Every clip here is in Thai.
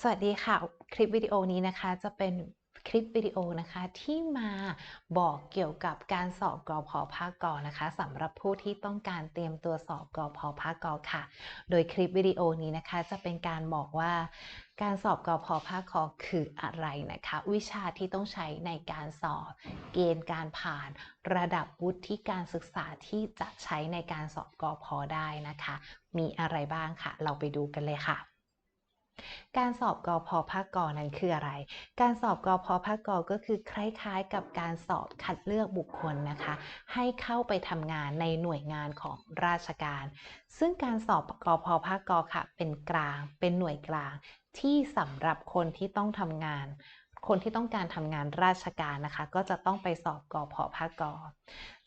สวัสดีค่ะ คลิปวิดีโอนี้นะคะจะเป็นคลิปวิดีโอนะคะที่มาบอกเกี่ยวกับการสอบกอพอภาคกอนะคะสำหรับผู้ที่ต้องการเตรียมตัวสอบกอพอภาคกอค่ะ โดยคลิปวิดีโอนี้นะคะจะเป็นการบอกว่าการสอบกอพอภาคกอคืออะไรนะคะ วิชาที่ต้องใช้ในการสอบ เกณฑ์การผ่าน ระดับวุฒิการศึกษาที่จะใช้ในการสอบกอพอได้นะคะ มีอะไรบ้างค่ะ เราไปดูกันเลยค่ะ การสอบกอพอภาคกอนั้นคืออะไร การสอบกอพอภาคกอก็คือคล้ายๆ กับการสอบคัดเลือกบุคคลนะคะ ให้เข้าไปทำงานในหน่วยงานของราชการ ซึ่งการสอบกอพอภาคกอค่ะ เป็นกลาง เป็นหน่วยกลางที่สำหรับคนที่ต้องทำงาน คนที่ต้องการทำงานราชการนะคะ ก็จะต้องไปสอบกอพอภาคกอ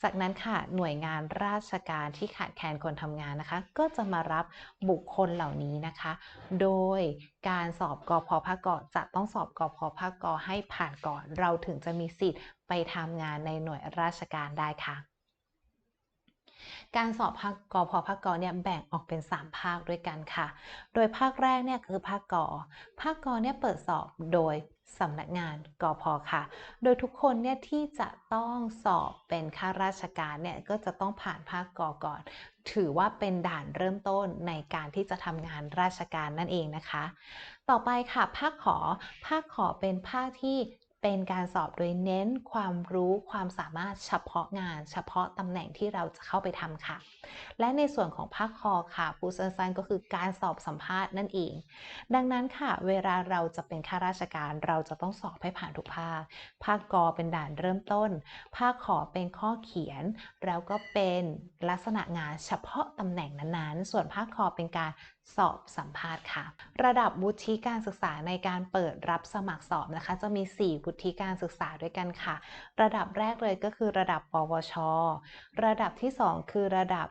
จากนั้นค่ะหน่วยงานราชการที่ขาดแคลนคนทำงานนะคะ ก็จะมารับบุคคลเหล่านี้นะคะ โดยการสอบกอพอภาคกอจะต้องสอบกอพอภาคกอให้ผ่านก่อน เราถึงจะมีสิทธิ์ไปทำงานในหน่วยราชการได้ค่ะการสอบภาคกอพอภาคกอเนี่ยแบ่งออกเป็น 3 ภาคด้วยกันค่ะ โดยภาคแรกเนี่ยคือภาคกอภาคกอเนี่ยเปิดสอบโดย สำนักงานกอพอค่ะ โดยทุกคนเนี่ยที่จะต้องสอบเป็นข้าราชการเนี่ยก็จะต้องผ่านภาคกอก่อน ถือว่าเป็นด่านเริ่มต้นในการที่จะทำงานราชการนั่นเองนะคะ ต่อไปค่ะ ภาคขอ ภาคขอเป็นภาคที่ เป็นการสอบโดยเน้นความรู้ความสามารถเฉพาะงาน เฉพาะตำแหน่งที่เราจะเข้าไปทำค่ะ และในส่วนของภาคคอค่ะผู้สั้นๆก็คือการสอบสัมภาษณ์นั่นเอง ดังนั้นค่ะ เวลาเราจะเป็นข้าราชการเราจะต้องสอบให้ผ่านทุกภาค ภาคกอเป็นด่านเริ่มต้น ภาคขอเป็นข้อเขียน แล้วก็เป็นลักษณะงานเฉพาะตำแหน่งนั้นๆ ส่วนภาคคอเป็นการสอบสัมภาษณ์ค่ะ ระดับวุฒิการศึกษาในการเปิดรับสมัครสอบนะคะ จะมี 4วุฒิการศึกษาด้วยกันค่ะ ระดับแรกเลยก็คือระดับ ปวช ระดับที่ 2 คือระดับ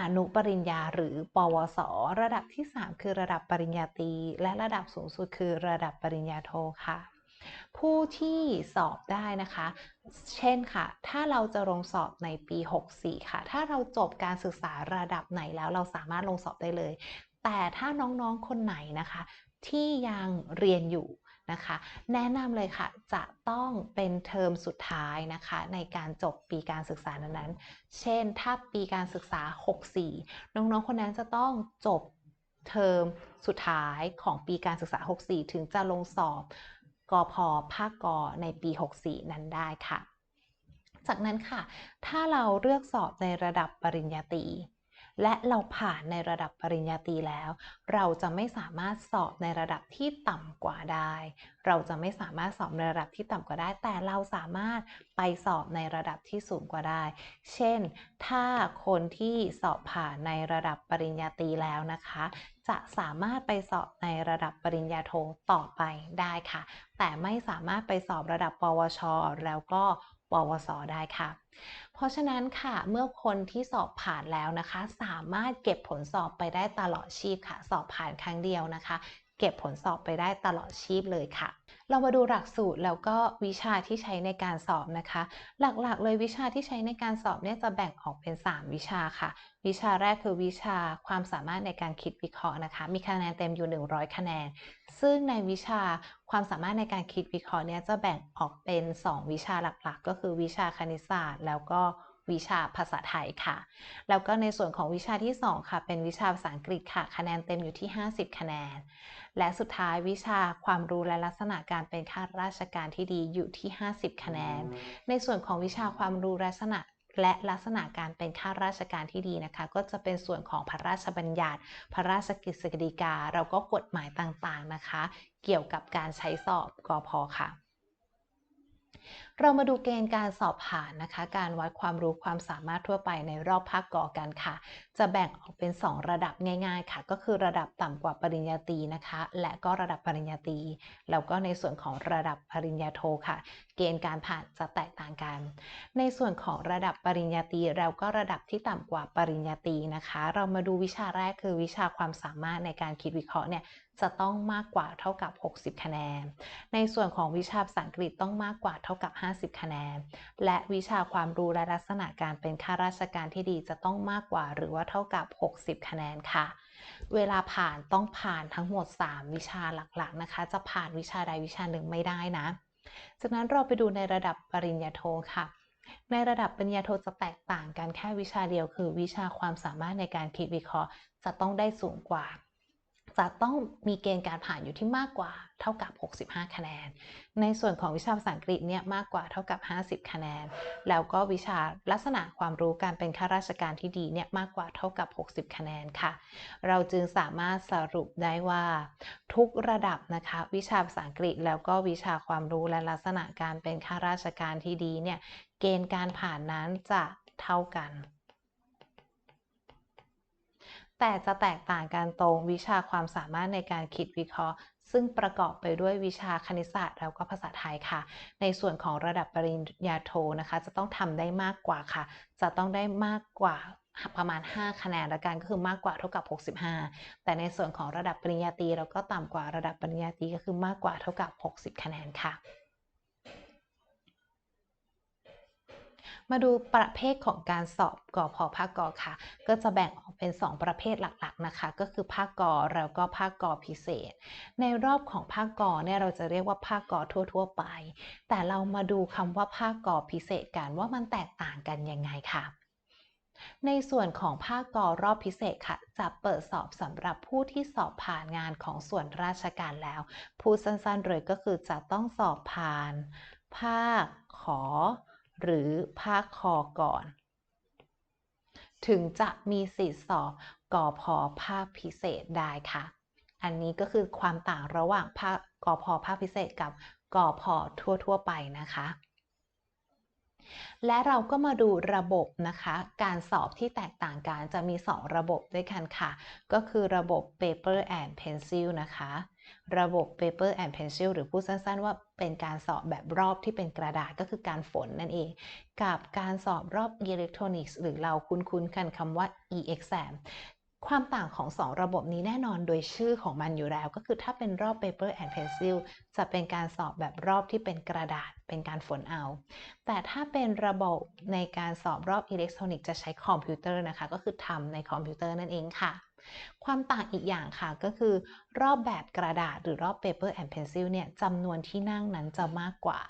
อนุปริญญาหรือ ปวส ระดับที่ 3 คือระดับปริญญาตรี และระดับสูงสุดคือระดับปริญญาโทค่ะ ผู้ที่สอบได้นะคะ เช่นค่ะ ถ้าเราจะลงสอบในปี 64 ค่ะ ถ้าเราจบการศึกษาระดับไหนแล้วเราสามารถลงสอบได้เลย แต่ถ้าน้องๆ คนไหนนะคะ ที่ยังเรียนอยู่ นะคะ แนะนำเลยค่ะจะต้องเป็นเทอมสุดท้ายนะคะ ในการจบปีการศึกษานั้นๆเช่นถ้าปีการศึกษา 64 น้องๆ คนนั้นจะต้องจบเทอมสุดท้ายของปีการศึกษา 64 ถึงจะลงสอบกอพอภาคกอในปี 64 นั้นได้ค่ะ จากนั้นค่ะ ถ้าเราเลือกสอบในระดับปริญญาตรี และเราผ่านในระดับปริญญาตรีแล้ว เราจะไม่สามารถสอบในระดับที่ต่ำกว่าได้ เราจะไม่สามารถสอบในระดับที่ต่ำกว่าได้ แต่เราสามารถไปสอบในระดับที่สูงกว่าได้ เช่น ถ้าคนที่สอบผ่านในระดับปริญญาตรีแล้วนะคะ จะสามารถไปสอบในระดับปริญญาโทต่อไปได้ค่ะ แต่ไม่สามารถไปสอบระดับ ปวช แล้วก็ ปวส ได้ค่ะ เพราะฉะนั้นค่ะ เมื่อคนที่สอบผ่านแล้วนะคะ สามารถเก็บผลสอบไปได้ตลอดชีพค่ะ สอบผ่านครั้งเดียวนะคะ เก็บผลสอบไปได้ตลอดชีพเลยค่ะ เรามาดูหลักสูตรแล้วก็วิชาที่ใช้ในการสอบนะคะ หลักๆ เลยวิชาที่ใช้ในการสอบเนี่ยจะแบ่งออกเป็น 3 วิชาค่ะ วิชาแรกคือวิชาความสามารถในการคิดวิเคราะห์นะคะ มีคะแนนเต็มอยู่ 100 คะแนน ซึ่งในวิชาความสามารถในการคิดวิเคราะห์เนี่ยจะแบ่งออกเป็น 2 วิชาหลักๆ ก็คือวิชาคณิตศาสตร์ แล้วก็ วิชาภาษาไทยค่ะ แล้วก็ในส่วนของวิชาที่ 2 ค่ะ เป็นวิชาภาษาอังกฤษค่ะ คะแนนเต็มอยู่ที่ 50 คะแนน และสุดท้ายวิชาความรู้และลักษณะการเป็นข้าราชการที่ดีอยู่ที่ 50 คะแนน ในส่วนของวิชาความรู้ลักษณะและลักษณะการเป็นข้าราชการที่ดีนะคะ ก็จะเป็นส่วนของพระราชบัญญัติ พระราชกฤษฎีกา เราก็กฎหมายต่างๆนะคะ เกี่ยวกับการใช้สอบกอพอค่ะเรามาดูเกณฑ์การสอบผ่านนะคะ การวัดความรู้ความสามารถทั่วไปในรอบภาคก่อกันค่ะ จะแบ่งออกเป็น 2 ระดับง่าย ๆ ค่ะ ก็คือระดับต่ำกว่าปริญญาตรีนะคะ และก็ระดับปริญญาตรีแล้วก็ในส่วนของระดับปริญญาโทค่ะ เกณฑ์การผ่านจะแตกต่างกัน ในส่วนของระดับปริญญาตรีเราก็ระดับที่ต่ำกว่าปริญญาตรีนะคะ เรามาดูวิชาแรกคือวิชาความสามารถในการคิดวิเคราะห์เนี่ยจะต้องมากกว่าเท่ากับ 60 คะแนน ในส่วนของวิชาภาษาอังกฤษต้องมากกว่าเท่ากับ50 คะแนน และวิชาความรู้และลักษณะการเป็นข้าราชการที่ดีจะต้องมากกว่าหรือว่าเท่ากับ 60 คะแนนค่ะ เวลาผ่านต้องผ่านทั้งหมด 3 วิชาหลักๆนะคะ จะผ่านวิชาใดวิชาหนึ่งไม่ได้นะ จากนั้นเราไปดูในระดับปริญญาโทค่ะในระดับปริญญาโทจะแตกต่างกันแค่วิชาเดียวคือวิชาความสามารถในการคิดวิเคราะห์ จะต้องได้สูงกว่า จะต้องมีเกณฑ์การผ่านอยู่ที่มากกว่าเท่ากับ 65 คะแนน ในส่วนของวิชาภาษาอังกฤษเนี่ยมากกว่าเท่ากับ 50 คะแนน แล้วก็วิชาลักษณะความรู้การเป็นข้าราชการที่ดีเนี่ยมากกว่าเท่ากับ 60 คะแนนค่ะ เราจึงสามารถสรุปได้ว่า ทุกระดับนะคะ วิชาภาษาอังกฤษแล้วก็วิชาความรู้และลักษณะการเป็นข้าราชการที่ดีเนี่ยเกณฑ์การผ่านนั้นจะเท่ากัน แต่จะแตกต่างกันตรงวิชาความสามารถในการคิดวิเคราะห์ ซึ่งประกอบไปด้วยวิชาคณิตศาสตร์แล้วก็ภาษาไทยค่ะ ในส่วนของระดับปริญญาโทนะคะ จะต้องทำได้มากกว่าค่ะ จะต้องได้มากกว่าประมาณ 5 คะแนนละกันก็คือมากกว่าเท่ากับ 65 แต่ในส่วนของระดับปริญญาตรีเราก็ต่ำกว่าระดับปริญญาตรีก็คือมากกว่าเท่ากับ 60 คะแนนค่ะ มาดูประเภทของการสอบกอพอภาคกอค่ะ ก็จะแบ่งออกเป็น 2 ประเภทหลักๆนะคะ ก็คือภาคกอแล้วก็ภาคกอพิเศษ ในรอบของภาคกอเนี่ยเราจะเรียกว่าภาคกอทั่ว ๆ ไป แต่เรามาดูคำว่าภาคกอพิเศษกันว่ามันแตกต่างกันยังไงค่ะในส่วนของภาคกอรอบพิเศษค่ะ จะเปิดสอบสำหรับผู้ที่สอบผ่านงานของส่วนราชการแล้ว พูดสั้นๆเลยก็คือจะต้องสอบผ่าน ภาคขอ หรือภาคคอก่อน ถึงจะมีสิทธิสอบกอพอภาคพิเศษได้ค่ะ อันนี้ก็คือความต่างระหว่างภาคกอพอภาคพิเศษกับกอพอทั่ว ๆ ไปนะคะ และเราก็มาดูระบบนะคะ การสอบที่แตกต่างกันจะมี 2 ระบบด้วยกันค่ะ ก็คือระบบ paper and pencil นะคะ ระบบ paper and pencil หรือพูดสั้นๆ ว่าเป็นการสอบแบบรอบที่เป็นกระดาษก็คือการฝนนั่นเอง กับการสอบรอบอิเล็กทรอนิกส์หรือเราคุ้นๆกันคำว่า e-exam ความต่างของ 2 ระบบนี้แน่นอนโดยชื่อของมันอยู่แล้ว ก็คือถ้าเป็นรอบ paper and pencil จะเป็นการสอบแบบรอบที่เป็นกระดาษ เป็นการฝนเอา แต่ถ้าเป็นระบบในการสอบรอบอิเล็กทรอนิกส์จะใช้คอมพิวเตอร์นะคะ ก็คือทำในคอมพิวเตอร์นั่นเองค่ะ ความต่างอีกอย่างค่ะก็คือ รอบแบบกระดาษหรือรอบ paper and pencil เนี่ยจำนวนที่นั่งนั้นจะมากกว่า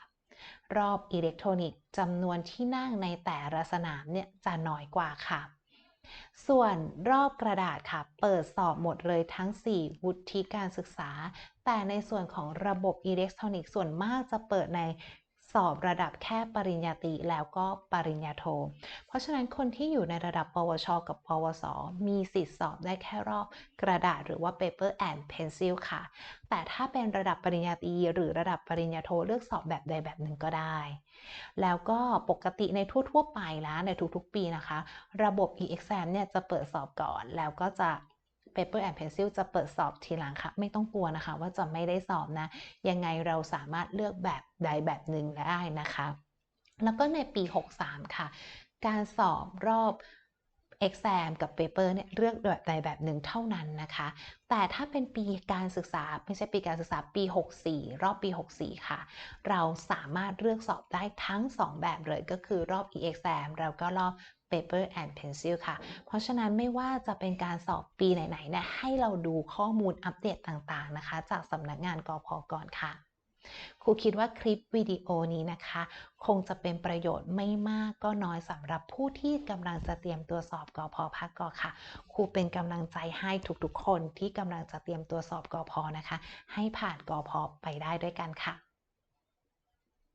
รอบอิเล็กทรอนิกส์จำนวนที่นั่งในแต่ละสนามเนี่ยจะน้อยกว่าค่ะ ส่วนรอบกระดาษค่ะ เปิดสอบหมดเลยทั้ง 4 วุฒิการศึกษา แต่ในส่วนของระบบอิเล็กทรอนิกส์ส่วนมากจะเปิดใน สอบระดับแค่ปริญญาตรีแล้วก็ปริญญาโท เพราะฉะนั้นคนที่อยู่ในระดับ ปวช กับ ปวส มีสิทธิ์สอบได้แค่รอบกระดาษหรือว่า paper and pencil ค่ะ แต่ถ้าเป็นระดับปริญญาตรีหรือระดับปริญญาโทเลือกสอบแบบใดแบบหนึ่งก็ได้ แล้วก็ปกติในทั่ว ๆ ไปแล้วในทุกๆ ปีนะคะ ระบบ e-exam เนี่ยจะเปิดสอบก่อนแล้วก็จะ Paper and Pencil จะเปิดสอบทีหลังค่ะ ไม่ต้องกลัวนะคะ ว่าจะไม่ได้สอบนะ ยังไงเราสามารถเลือกแบบใดแบบหนึ่งได้นะคะ แล้วก็ในปี 63 ค่ะ การสอบรอบ exam กับ paper เนี่ยเลือกแบบใดแบบหนึ่งเท่านั้นนะคะ แต่ถ้าเป็นปีการศึกษาไม่ใช่ปีการศึกษาปี 64 รอบปี 64 ค่ะ เราสามารถเลือกสอบได้ทั้ง 2 แบบเลยก็คือรอบ e-exam แล้วก็รอบ paper and pencil ค่ะ เพราะฉะนั้นไม่ว่าจะเป็นการสอบปีไหนๆเนี่ยให้เราดูข้อมูลอัปเดตต่างๆนะคะ จากสำนักงานกอพอก่อนค่ะครูคิดว่าคลิปวิดีโอนี้นะคะ คงจะเป็นประโยชน์ไม่มากก็น้อยสำหรับผู้ที่กำลังจะเตรียมตัวสอบกอพอภาคกอค่ะ ครูเป็นกำลังใจให้ทุกๆคนที่กำลังจะเตรียมตัวสอบกอพอนะคะ ให้ผ่านกอพอไปได้ด้วยกันค่ะ